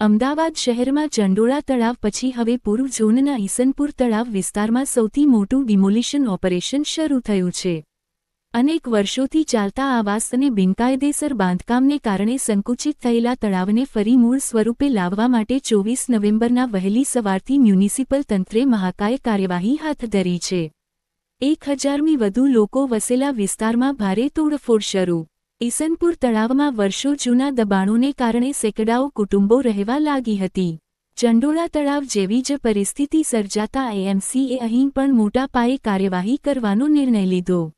અમદાવાદ શહેરમાં ચંડોળા તળાવ પછી હવે પૂર્વ ઝોનના ઈસનપુર તળાવ વિસ્તારમાં સૌથી મોટું ડિમોલિશન ઓપરેશન શરૂ થયું છે. અનેક વર્ષોથી ચાલતા આવાસ અને બિનકાયદેસર બાંધકામને કારણે સંકુચિત થયેલા તળાવને ફરી મૂળ સ્વરૂપે લાવવા માટે ચોવીસ નવેમ્બરના વહેલી સવારથી મ્યુનિસિપલ તંત્રે મહાકાય કાર્યવાહી હાથ ધરી છે. એક હજારમી વધુ લોકો વસેલા વિસ્તારમાં ભારે તોડફોડ શરૂ. ઈસનપુર તળાવમાં વર્ષો જૂના દબાણોને કારણે સેંકડાઓ કુટુંબો રહેવા લાગી હતી. ચંડોળા તળાવ જેવી જ પરિસ્થિતિ સર્જાતા એએમસીએ અહીં પણ મોટા પાયે કાર્યવાહી કરવાનો નિર્ણય લીધો.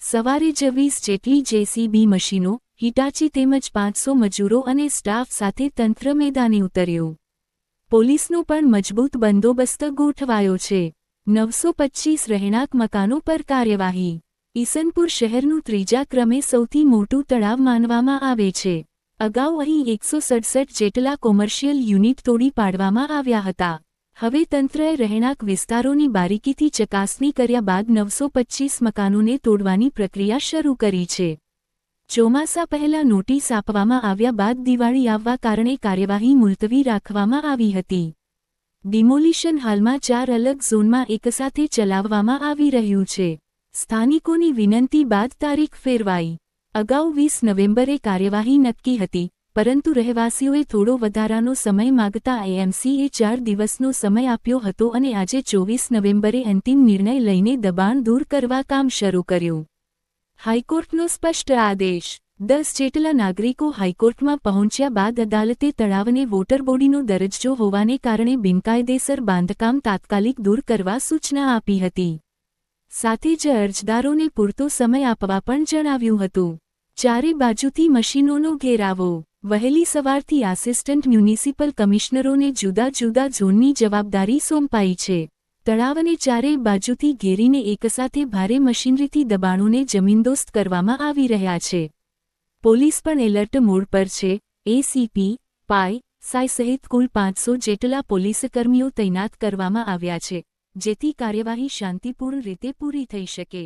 સવારે જ વીસ જેટલી જેસીબી મશીનો, હિટાચી તેમજ પાંચસો મજૂરો અને સ્ટાફ સાથે તંત્ર મેદાને ઉતર્યું. પોલીસનો પણ મજબૂત બંદોબસ્ત ગોઠવાયો છે. નવસો પચ્ચીસ રહેણાંક મકાનો પર કાર્યવાહી ઈસનપુર શહેરનું ત્રીજા ક્રમે સૌથી મોટું તળાવ માનવામાં આવે છે. અગાઉ અહીં એકસો સડસઠ જેટલા કોમર્શિયલ યુનિટ તોડી પાડવામાં આવ્યા હતા. હવે તંત્રએ રહેણાંક વિસ્તારોની બારીકીથી ચકાસણી કર્યા બાદ નવસો પચ્ચીસ મકાનોને તોડવાની પ્રક્રિયા શરૂ કરી છે. ચોમાસા પહેલા નોટિસ આપવામાં આવ્યા બાદ દિવાળી આવવા કારણે કાર્યવાહી મુલતવી રાખવામાં આવી હતી. ડિમોલિશન હાલમાં ચાર અલગ ઝોનમાં એકસાથે ચલાવવામાં આવી રહ્યું છે. સ્થાનિકોની વિનંતી બાદ તારીખ ફેરવાઈ. અગાઉ વીસ નવેમ્બરે કાર્યવાહી નક્કી હતી, પરંતુ રહેવાસીઓએ થોડો વધારાનો સમય માગતા એએમસીએ ચાર દિવસનો સમય આપ્યો હતો અને આજે ચોવીસ નવેમ્બરે અંતિમ નિર્ણય લઈને દબાણ દૂર કરવા કામ શરૂ કર્યું. હાઈકોર્ટનો સ્પષ્ટ આદેશ, દસ જેટલા નાગરિકો હાઈકોર્ટમાં પહોંચ્યા બાદ અદાલતે તળાવને વોટર બોડીનો દરજ્જો હોવાને કારણે બિનકાયદેસર બાંધકામ તાત્કાલિક દૂર કરવા સૂચના આપી હતી. સાથે જ અરજદારોને પૂરતો સમય આપવા પણ જણાવ્યું હતું. ચારે બાજુથી મશીનોનો ઘેરાવો. વહેલી સવારથી આસિસ્ટન્ટ મ્યુનિસિપલ કમિશનરોને જુદા જુદા ઝોનની જવાબદારી સોંપાઈ છે. તળાવને ચારેય બાજુથી ઘેરીને એકસાથે ભારે મશીનરીથી દબાણોને જમીનદોસ્ત કરવામાં આવી રહ્યા છે. પોલીસ પણ એલર્ટ મોડ પર છે. એસીપી પાય સાય સહિત કુલ પાંચસો જેટલા પોલીસકર્મીઓ તૈનાત કરવામાં આવ્યા છે. જેથી કાર્યવાહી શાંતિપૂર્ણ રીતે પૂરી થઈ શકે.